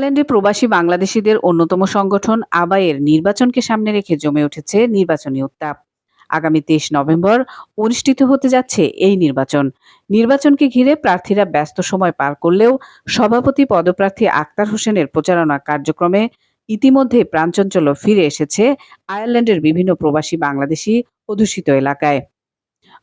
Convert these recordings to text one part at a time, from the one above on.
আয়ারল্যান্ডে প্রবাসী বাংলাদেশিদের অন্যতম সংগঠন আবায়ের নির্বাচনকে সামনে রেখে জমে উঠেছে নির্বাচনী উত্তাপ। আগামী তেইশ নভেম্বর অনুষ্ঠিত হতে যাচ্ছে এই নির্বাচন। নির্বাচনকে ঘিরে প্রার্থীরা ব্যস্ত সময় পার করলেও সভাপতি পদপ্রার্থী আক্তার হোসেনের প্রচারণা কার্যক্রমে ইতিমধ্যে প্রাণচঞ্চল্য ফিরে এসেছে আয়ারল্যান্ডের বিভিন্ন প্রবাসী বাংলাদেশি অধ্যুষিত এলাকায়।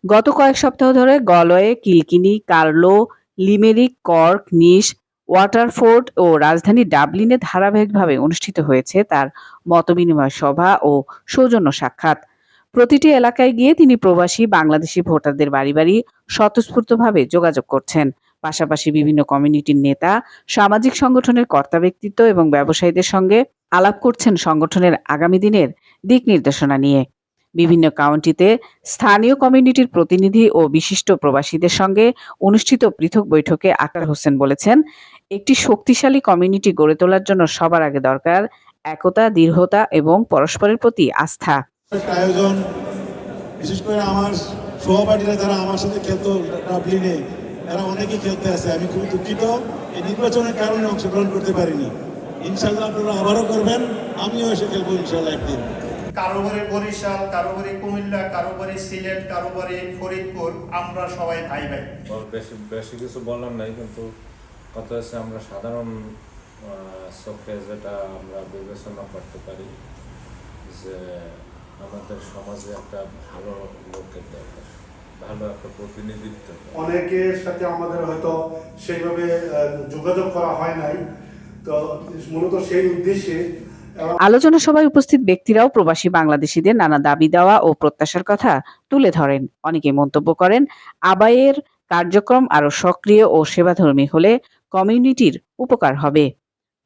গত কয়েক সপ্তাহ ধরে গলয়ে কিলকিনি, কার্লো, লিমেরিক, কর্ক, নিস ওয়াটারফোর্ড ও রাজধানী ডাবলিনে ধারাবাহিকভাবে অনুষ্ঠিত হয়েছে তার মতবিনিময় সভা ও সৌজন্য সাক্ষাৎ। প্রতিটি এলাকায় গিয়ে তিনি প্রবাসী, বাংলাদেশি ভোটারদের বাড়ি বাড়ি স্বতঃস্ফূর্তভাবে যোগাযোগ করছেন। পাশাপাশি বিভিন্ন কমিউনিটির নেতা, সামাজিক সংগঠনের কর্তা ব্যক্তিত্ব এবং ব্যবসায়ীদের সঙ্গে আলাপ করছেন সংগঠনের আগামী দিনের দিক নির্দেশনা নিয়ে। বিভিন্ন কাউন্টিতে স্থানীয় কমিউনিটির প্রতিনিধি ও বিশিষ্ট প্রবাসীদের সঙ্গে অনুষ্ঠিত পৃথক বৈঠকে আকার হোসেন বলেছেন, একটি শক্তিশালী কমিউনিটি গড়ে তোলার জন্য সবার আগে দরকার একতা, দৃঢ়তা এবং পরস্পরের প্রতি আস্থা। আমার তারা অনেকেই খেলতে আমি দুঃখিত, এই নির্বাচনের কারণে অংশগ্রহণ করতে পারিনি। ইনশাল্লাহ আপনারা আবারও করবেন, আমিও এসে খেলব ইনশাল্লাহ একদিন। কারও বাড়ি বরিশাল কারও বাড়ি কুমিল্লা কারও বাড়ি সিলেট কারও বাড়ি ফরিদপুর আমরা সবাই ভাই ভাই। বেশি বেশি কিছু বলার নাই কিন্তু কথা হচ্ছে আমরা সাধারণ চোখে যেটা আমরা বিবেচনা করতে পারি যে আমাদের সমাজে একটা ভালো লোকের দরকার ভালো একটা প্রতিনিধিত্ব। অনেকের সাথে আমাদের হয়তো সেইভাবে যোগাযোগ করা হয় নাই। তো মূলত সেই উদ্দেশ্যে আলোচনা সভায় উপস্থিত ব্যক্তিরাও প্রবাসী বাংলাদেশিদের নানা দাবি দেওয়া ও প্রত্যাশার কথা তুলে ধরেন। অনেকে মন্তব্য করেন, আবায়ের কার্যক্রম আরও সক্রিয় ও সেবাধর্মী হলে কমিউনিটির উপকার হবে।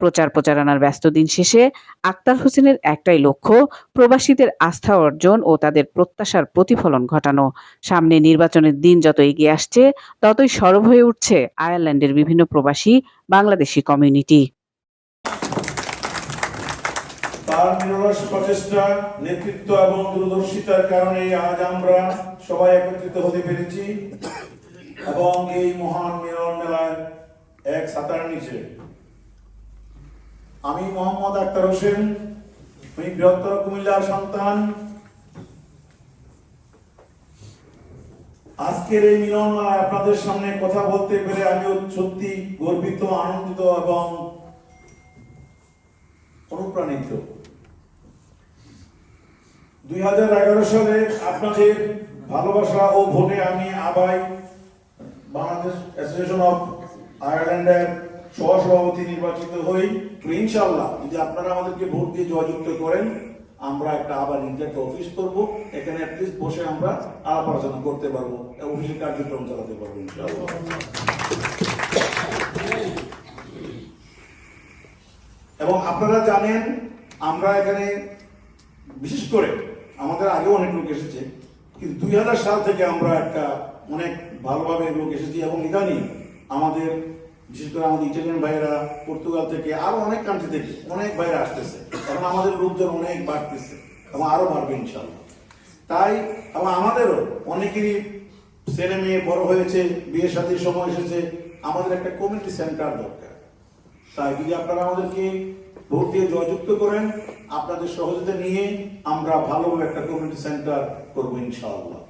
প্রচার প্রচারণার ব্যস্ত দিন শেষে আক্তার হোসেনের একটাই লক্ষ্য, প্রবাসীদের আস্থা অর্জন ও তাদের প্রত্যাশার প্রতিফলন ঘটানো। সামনে নির্বাচনের দিন যত এগিয়ে আসছে, ততই সরব হয়ে উঠছে আয়ারল্যান্ডের বিভিন্ন প্রবাসী বাংলাদেশি কমিউনিটি। তার নিরলস প্রচেষ্টা, নেতৃত্ব এবং দূরদর্শিতার কারণে আজ আমরা সবাই একত্রিত হতে পেরেছি এবং এই মহান মিলন এক নিচে। আমি মোহাম্মদ আক্তার হোসেন, আমি বৃহত্তর কুমিল্লার সন্তান। আজকের এই মিলন আপনাদের সামনে কথা বলতে পেরে আমিও সত্যি গর্বিত, আনন্দিত এবং অনুপ্রাণিত। দুই হাজার এগারো সালে আপনাদের ভালোবাসা ও ভোটে আমি আবাই বাংলাদেশ অ্যাসোসিয়েশন অফ আয়ারল্যান্ডের সহসভাপতি নির্বাচিত হই। তো ইনশাল্লাহ যদি আপনারা আমাদেরকে ভোট দিয়ে জয়যুক্ত করেন, আমরা একটা আবার একটা অফিস করব। এখানে অ্যাটলিস্ট বসে আমরা আলাপ আলোচনা করতে পারব অফিসের কার্যক্রম চালাতে পারব ইনশাল্লাহ এবং আপনারা জানেন, আমরা এখানে, বিশেষ করে আমাদের আগে অনেক লোক এসেছে, কিন্তু দুই হাজার সাল থেকে আমরা একটা অনেক ভালোভাবে লোক এসেছি এবং ইদানিং আমাদের, বিশেষ করে আমাদের ইটালিয়ান ভাইয়েরা পর্তুগাল থেকে আরও অনেক কান্ট্রি থেকে অনেক ভাইরা আসতেছে। এখন আমাদের লোকজন অনেক বাড়তেছে এবং আরও বাড়বে ইনশাল্লাহ তাই এবং আমাদেরও অনেকেরই ছেলে মেয়ে বড় হয়েছে, বিয়ে শাদীর সময় এসেছে, আমাদের একটা কমিউনিটি সেন্টার দরকার। তাই যদি আপনারা আমাদেরকে ভোট দিয়ে জয়যুক্ত করেন, আপনাদের সহযোগিতা নিয়ে আমরা ভালো একটা কমিউনিটি সেন্টার করব ইনশাআল্লাহ।